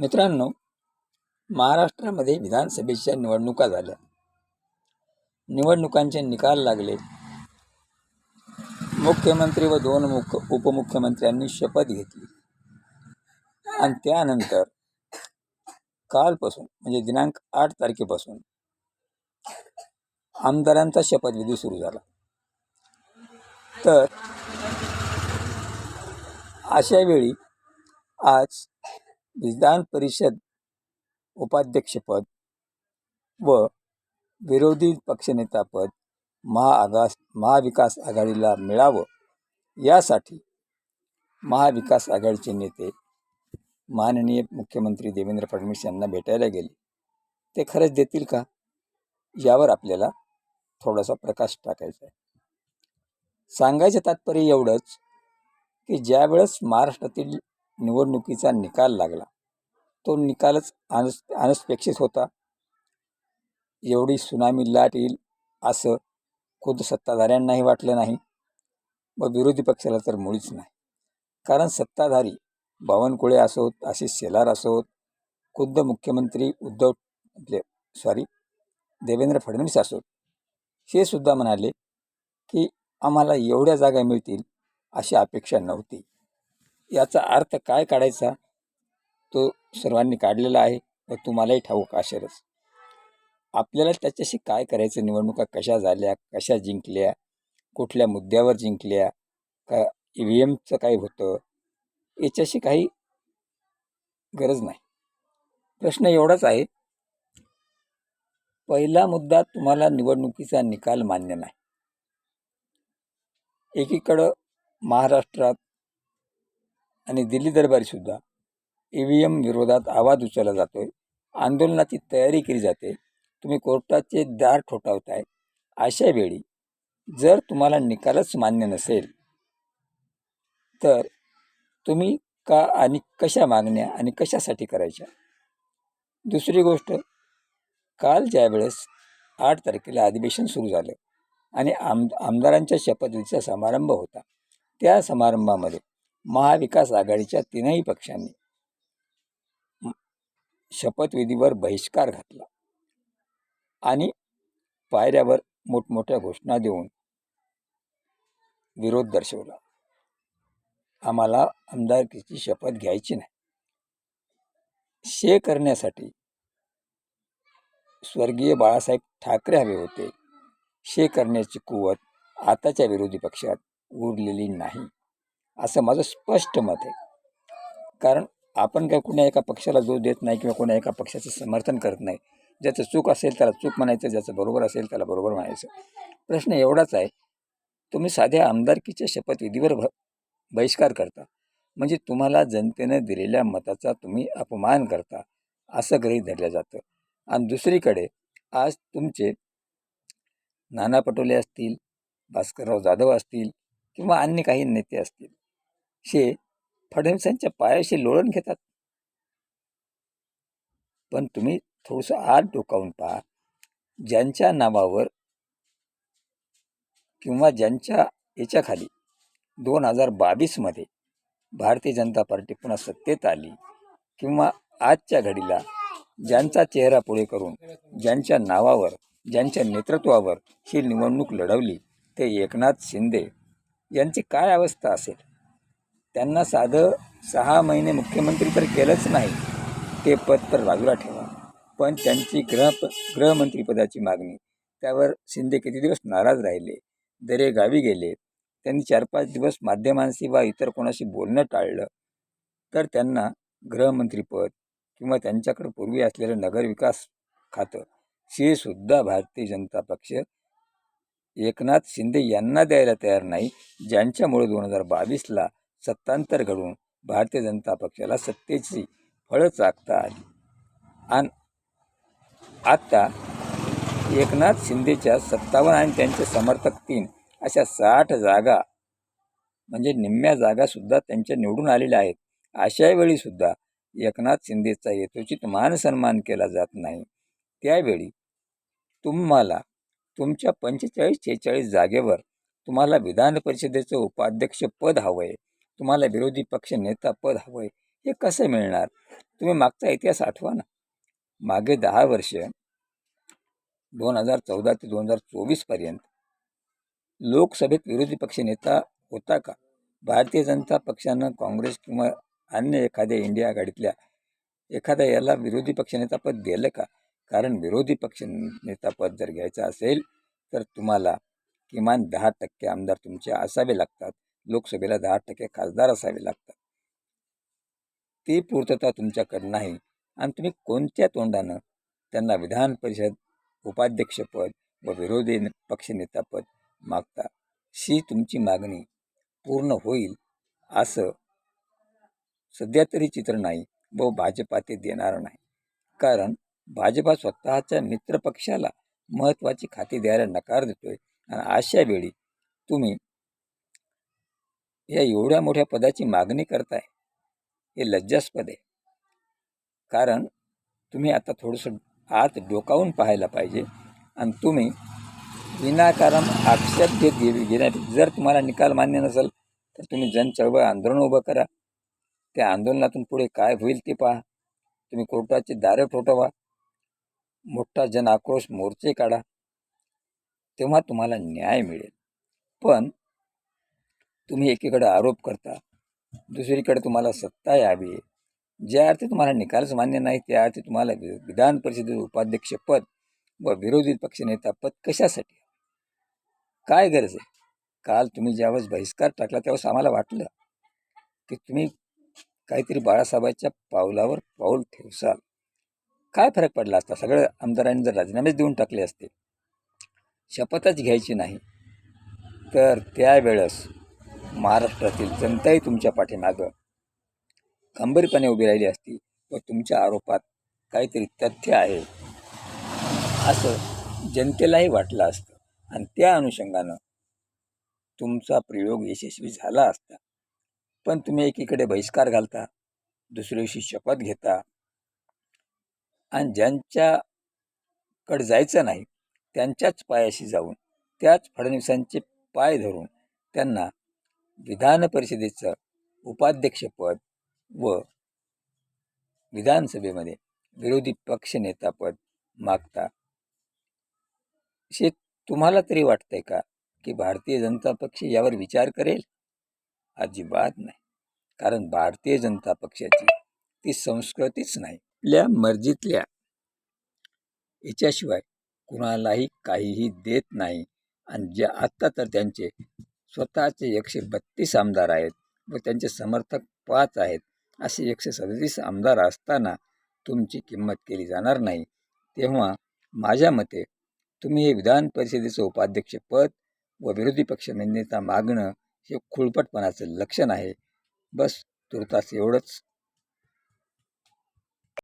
मित्रांनो महाराष्ट्रामध्ये विधानसभेच्या निवडणुका झाल्या. निवडणुकांचे निकाल लागले. मुख्यमंत्री व दोन मुख उपमुख्यमंत्र्यांनी शपथ घेतली. आणि त्यानंतर कालपासून म्हणजे दिनांक आठ तारखेपासून आमदारांचा शपथविधी सुरू झाला. तर अशावेळी आज विधान परिषद उपाध्यक्षपद व विरोधी पक्षनेतापद महाआगास महाविकास आघाडीला मिळावं यासाठी महाविकास आघाडीचे नेते माननीय मुख्यमंत्री देवेंद्र फडणवीस यांना भेटायला गेले. ते खरंच देतील का? यावर आपल्याला थोडासा प्रकाश टाकायचा आहे. सांगायचं तात्पर्य एवढंच की ज्यावेळेस महाराष्ट्रातील निवडणुकीचा निकाल लागला. तो निकालच अनस अनपेक्षित होता. एवढी सुनामी लाट येईल असं खुद सत्ताधाऱ्यांनाही वाटलं नाही. व विरोधी पक्षाला तर मुळीच नाही. कारण सत्ताधारी बावनकुळे असोत आशिष शेलार असोत खुद्द मुख्यमंत्री उद्धव आपले सॉरी देवेंद्र फडणवीस असोत. हे सुद्धा म्हणाले की आम्हाला एवढ्या जागा मिळतील अशी अपेक्षा नव्हती. याचा अर्थ काय काढायचा? तो सर्वांनी काढलेला आहे व तुम्हालाही ठाऊक असेलच आपल्याला त्याच्याशी काय करायचं? निवडणुका कशा झाल्या? कशा जिंकल्या? कुठल्या मुद्द्यावर जिंकल्या? का ई व्ही एमचं काय होतं? याच्याशी काही गरज नाही. प्रश्न एवढाच आहे पहिला मुद्दा तुम्हाला निवडणुकीचा निकाल मान्य नाही. एकीकडं महाराष्ट्रात आणि दिल्ली दरबारीसुद्धा ई व्ही एम विरोधात आवाज उचलला जातो आहे आंदोलनाची तयारी केली जाते. तुम्ही कोर्टाचे दार ठोठावताय. अशा वेळी जर तुम्हाला निकालच मान्य नसेल तर तुम्ही का आणि कशा मागण्या आणि कशासाठी करायच्या? दुसरी गोष्ट काल ज्यावेळेस आठ तारखेला अधिवेशन सुरू झालं आणि आम आमदारांच्या शपथविधीचा समारंभ होता त्या समारंभामध्ये महाविकास आघाडीच्या तीनही पक्षांनी शपथविधीवर बहिष्कार घातला आणि पायऱ्यावर मोठमोठ्या घोषणा देऊन विरोध दर्शवला. आम्हाला आमदारकीची शपथ घ्यायची नाही. शे करण्यासाठी स्वर्गीय बाळासाहेब ठाकरे हवे होते. शे करण्याची कुवत आताच्या विरोधी पक्षात उरलेली नाही. असं माझं स्पष्ट मत आहे. कारण आपण काय कुण्या एका पक्षाला जो देत नाही किंवा कोण्या एका पक्षाचं समर्थन करत नाही. ज्याचं चूक असेल त्याला चूक म्हणायचं ज्याचं बरोबर असेल त्याला बरोबर म्हणायचं. प्रश्न एवढाच आहे तुम्ही साध्या आमदारकीच्या शपथविधीवर भ बहिष्कार करता. म्हणजे तुम्हाला जनतेनं दिलेल्या मताचा तुम्ही अपमान करता असं गृहीत धरलं जातं. आणि दुसरीकडे आज तुमचे नाना पटोले असतील भास्करराव जाधव असतील किंवा अन्य काही नेते असतील हे फडणवीसांच्या पायाशी लोळण घेतात. पण तुम्ही थोडंसं आत डोकावून पहा. ज्यांच्या नावावर किंवा ज्यांच्या याच्याखाली दोन हजार बावीसमध्ये भारतीय जनता पार्टी पुन्हा सत्तेत आली किंवा आजच्या घडीला ज्यांचा चेहरा पुढे करून ज्यांच्या नावावर ज्यांच्या नेतृत्वावर ही निवडणूक लढवली ते एकनाथ शिंदे यांची काय अवस्था असेल? त्यांना साधं सहा महिने मुख्यमंत्री तर केलंच नाही ते पद तर बाजूला ठेवा. पण त्यांची गृह गृहमंत्रीपदाची मागणी त्यावर शिंदे किती दिवस नाराज राहिले दरे गावी गेले त्यांनी चार पाच दिवस माध्यमांशी वा इतर कोणाशी बोलणं टाळलं तर त्यांना गृहमंत्रीपद किंवा त्यांच्याकडे पूर्वी असलेलं नगरविकास खातं हे सुद्धा भारतीय जनता पक्ष एकनाथ शिंदे यांना द्यायला तयार नाही ज्यांच्यामुळे दोन हजार बावीसला सत्तांतर घडून भारतीय जनता पक्षाला सत्तेची फळं चाकता आली. आणि आत्ता एकनाथ शिंदेच्या सत्तावन्न आणि त्यांचे समर्थक तीन अशा साठ जागा म्हणजे निम्म्या जागासुद्धा त्यांच्या निवडून आलेल्या आहेत. अशावेळीसुद्धा एकनाथ शिंदेचा यथोचित मान सन्मान केला जात नाही. त्यावेळी तुम्हाला तुमच्या पंचेचाळीस शेहेचाळीस जागेवर तुम्हाला विधान परिषदेचं उपाध्यक्ष पद हवं आहे तुम्हाला विरोधी पक्ष नेता पद हवं आहे हे कसं मिळणार? तुम्ही मागचा इतिहास आठवा ना. मागे दहा वर्ष दोन हजार चौदा ते दोन हजार चोवीसपर्यंत लोकसभेत विरोधी पक्षनेता होता का? भारतीय जनता पक्षानं काँग्रेस किंवा अन्य एखाद्या इंडिया आघाडीतल्या एखाद्या याला विरोधी पक्षनेतापद दिलं का? कारण विरोधी पक्ष नेतापद जर घ्यायचं असेल तर तुम्हाला किमान दहा टक्के आमदार तुमचे असावे लागतात. लोकसभेला दहा टक्के खासदार असावे लागतात. ती पूर्तता तुमच्याकडे नाही आणि तुम्ही कोणत्या तोंडानं त्यांना विधान परिषद उपाध्यक्षपद व विरोधी पक्षनेतापद मागता शी तुमची मागणी पूर्ण होईल असं सध्या तरी चित्र नाही व भाजपा ते देणार नाही. कारण भाजपा स्वतःच्या मित्रपक्षाला महत्त्वाची खाती द्यायला नकार देतोय आणि अशा वेळी तुम्ही या एवढ्या मोठ्या पदाची मागणी करताय हे लज्जास्पद आहे. कारण तुम्ही आता थोडंसं आत डोकावून पाहायला पाहिजे आणि तुम्ही विनाकारण आक्षेप घेत घे घेण्यात जर तुम्हाला निकाल मान्य नसेल तर तुम्ही जनचळवळ आंदोलन उभं करा. त्या आंदोलनातून पुढे काय होईल ते पहा. तुम्ही कोर्टाचे दारे ठोठवा. मोठा जन आक्रोश मोर्चे काढा. तेव्हा तुम्हाला न्याय मिळेल. पण तुम्ही एकीकडे आरोप करता दुसरीकडे तुम्हाला सत्ता यावी. ज्या अर्थी तुम्हाला निकालच मान्य नाही त्या अर्थी तुम्हाला वि- विधान परिषदेचं उपाध्यक्षपद व विरोधी पक्षनेता पद कशासाठी? काय गरज आहे? काल तुम्ही ज्यावेळेस बहिष्कार टाकला त्यावेळेस आम्हाला वाटलं की तुम्ही काहीतरी बाळासाहेबांच्या पावलावर पाऊल ठेवसाल. काय फरक पडला असता? सगळ्या आमदारांनी जर राजीनामेच देऊन टाकले असते शपथच घ्यायची नाही तर त्यावेळेस महाराष्ट्रातील जनताही तुमच्या पाठीमागं खंबीरपणे उभी राहिली असती व तुमच्या आरोपात काहीतरी तथ्य आहे. असं जनतेलाही वाटलं असतं. आणि त्या अनुषंगानं तुमचा प्रयोग यशस्वी झाला असता. पण तुम्ही एकीकडे बहिष्कार घालता दुसऱ्या दिवशी शपथ घेता. आणि ज्यांच्याकडे जायचं नाही त्यांच्याच पायाशी जाऊन त्याच फडणवीसांचे पाय धरून त्यांना विधान परिषदेचं उपाध्यक्षपद व विधानसभेमध्ये विरोधी पक्षनेतापद मागता. शे तुम्हाला तरी वाटतंय का की भारतीय जनता पक्ष यावर विचार करेल? अजिबात नाही. कारण भारतीय जनता पक्षाची ती संस्कृतीच नाही. आपल्या मर्जीतल्या याच्याशिवाय कुणालाही काहीही देत नाही. आणि जे आत्ता तर त्यांचे स्वतःचे एकशे बत्तीस आमदार आहेत व त्यांचे समर्थक पाच आहेत. असे एकशे सदतीस आमदार असताना तुमची किंमत केली जाणार नाही. तेव्हा माझ्या मते तुम्ही हे विधान परिषदेचं उपाध्यक्षपद व विरोधी पक्ष नेता मागणं हे खुळपटपणाचं लक्षण आहे. बस तुर्तास एवढंच.